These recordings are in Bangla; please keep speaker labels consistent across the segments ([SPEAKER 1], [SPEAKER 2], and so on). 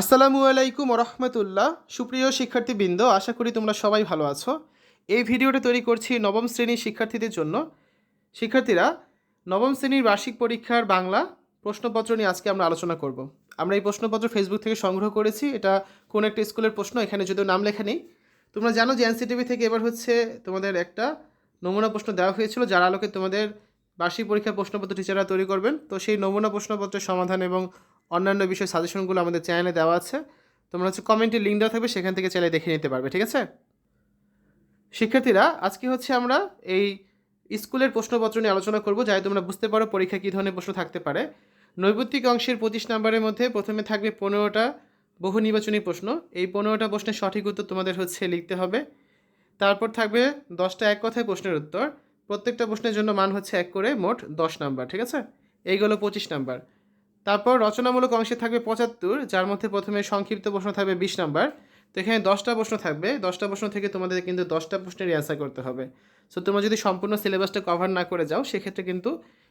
[SPEAKER 1] আসসালামু আলাইকুম রহমতুল্লাহ সুপ্রিয় শিক্ষার্থীবৃন্দ, আশা করি তোমরা সবাই ভালো আছো। এই ভিডিওটা তৈরি করছি নবম শ্রেণির শিক্ষার্থীদের জন্য। শিক্ষার্থীরা, নবম শ্রেণির বার্ষিক পরীক্ষার বাংলা প্রশ্নপত্র নিয়ে আজকে আমরা আলোচনা করব। আমরা এই প্রশ্নপত্র ফেসবুক থেকে সংগ্রহ করেছি। এটা কোন একটা স্কুলের প্রশ্ন, এখানে যদিও নাম লেখা নেই। তোমরা জানো যে এনসিটিভি থেকে এবার হচ্ছে তোমাদের একটা নমুনা প্রশ্ন দেওয়া হয়েছিল, যার আলোকে তোমাদের বার্ষিক পরীক্ষার প্রশ্নপত্র টিচাররা তৈরি করবেন। তো সেই নমুনা প্রশ্নপত্রের সমাধান এবং অন্যান্য বিষয় সাজেশনগুলো আমাদের চ্যানেলে দেওয়া আছে। তোমরা হচ্ছে কমেন্টে লিঙ্ক দেওয়া থাকবে, সেখান থেকে চ্যানেলে দেখে নিতে পারবে, ঠিক আছে? শিক্ষার্থীরা, আজকে হচ্ছে আমরা এই স্কুলের প্রশ্নপত্র নিয়ে আলোচনা করব যাতে তোমরা বুঝতে পারো পরীক্ষা কী ধরনের প্রশ্ন থাকতে পারে। নৈবত্তিক অংশের পঁচিশ নম্বরের মধ্যে প্রথমে থাকবে পনেরোটা বহু নির্বাচনী প্রশ্ন। এই পনেরোটা প্রশ্নের সঠিক উত্তর তোমাদের হচ্ছে লিখতে হবে। তারপর থাকবে দশটা এক কথায় প্রশ্নের উত্তর। প্রত্যেকটা প্রশ্নের জন্য মান হচ্ছে এক করে মোট দশ নাম্বার, ঠিক আছে? এইগুলো পঁচিশ নাম্বার। তারপর রচনামূলক অংশে থাকবে পঁচাত্তর, যার মধ্যে প্রথমে সংক্ষিপ্ত প্রশ্ন থাকবে বিশ নাম্বার। তো এখানে দশটা প্রশ্ন থাকবে। দশটা প্রশ্ন থেকে তোমাদের কিন্তু দশটা প্রশ্নের অ্যান্সার করতে হবে। সো তোমরা যদি সম্পূর্ণ সিলেবাসটা কভার না করে যাও, সেক্ষেত্রে কিন্তু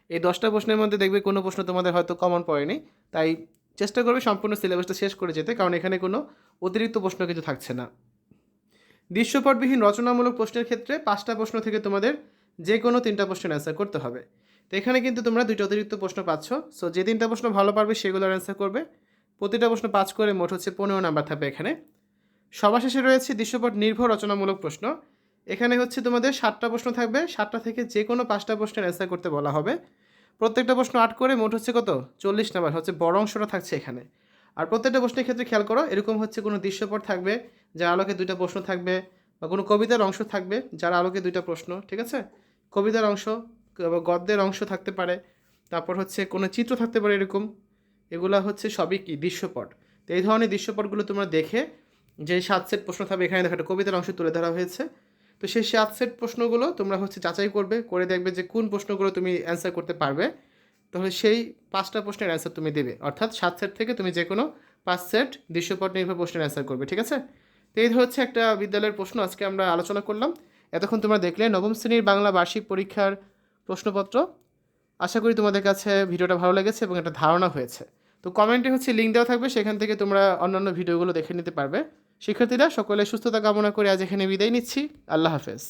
[SPEAKER 1] এই দশটা প্রশ্নের মধ্যে দেখবে কোনো প্রশ্ন তোমাদের হয়তো কমন পড়েনি। তাই চেষ্টা করবে সম্পূর্ণ সিলেবাসটা শেষ করে যেতে, কারণ এখানে কোনো অতিরিক্ত প্রশ্ন কিন্তু থাকছে না। দৃশ্যপটবিহীন রচনামূলক প্রশ্নের ক্ষেত্রে পাঁচটা প্রশ্ন থেকে তোমাদের যে কোনো তিনটা প্রশ্নের অ্যান্সার করতে হবে। এখানে কিন্তু তোমরা দুইটা অতিরিক্ত প্রশ্ন পাচ্ছ। সো যে তিনটা প্রশ্ন ভালো পারবে, সেগুলোর অ্যান্সার করবে। প্রতিটা প্রশ্ন পাঁচ করে মোট হচ্ছে পনেরো নাম্বার থাকবে এখানে। সবার শেষে রয়েছে দৃশ্যপট নির্ভর রচনামূলক প্রশ্ন। এখানে হচ্ছে তোমাদের সাতটা প্রশ্ন থাকবে। সাতটা থেকে যে কোনো পাঁচটা প্রশ্নের অ্যান্সার করতে বলা হবে। প্রত্যেকটা প্রশ্ন আট করে মোট হচ্ছে কত? চল্লিশ নাম্বার হচ্ছে বড় অংশটা থাকছে এখানে। আর প্রত্যেকটা প্রশ্নের ক্ষেত্রে খেয়াল করো, এরকম হচ্ছে কোনো দৃশ্যপট থাকবে, যার আলোকে দুইটা প্রশ্ন থাকবে, বা কোনো কবিতার অংশ থাকবে, যার আলোকে দুইটা প্রশ্ন, ঠিক আছে? কবিতার অংশ গদ্যের অংশ থাকতে পারে, তারপর হচ্ছে কোনো চিত্র থাকতে পারে এরকম, এগুলা হচ্ছে সবই কি দৃশ্যপট। তো এই ধরনের দৃশ্যপটগুলো তোমরা দেখে যে সাত সেট প্রশ্ন থাকবে, এখানে দেখো একটা কবিতার অংশ তুলে ধরা হয়েছে। তো সেই সাত সেট প্রশ্নগুলো তোমরা হচ্ছে যাচাই করবে, করে দেখবে যে কোন প্রশ্নগুলো তুমি অ্যান্সার করতে পারবে। তাহলে সেই পাঁচটা প্রশ্নের অ্যান্সার তুমি দেবে, অর্থাৎ সাত সেট থেকে তুমি যে কোনো পাঁচ সেট দৃশ্যপট নির্ভর প্রশ্নের অ্যান্সার করবে, ঠিক আছে? তো এই হচ্ছে একটা বিদ্যালয়ের প্রশ্ন, আজকে আমরা আলোচনা করলাম। এতক্ষণ তোমরা দেখলে নবম শ্রেণির বাংলা বার্ষিক পরীক্ষার প্রশ্নপত্র। আশা করি তোমাদের কাছে ভিডিওটা ভালো লেগেছে এবং একটা ধারণা হয়েছে। তো কমেন্টে হচ্ছে লিঙ্ক দেওয়া থাকবে, সেখান থেকে তোমরা অন্যান্য ভিডিওগুলো দেখে নিতে পারবে। শিক্ষার্থীরা, সকলে সুস্থতা কামনা করে আজ এখানে বিদায় নিচ্ছি। আল্লাহ হাফেজ।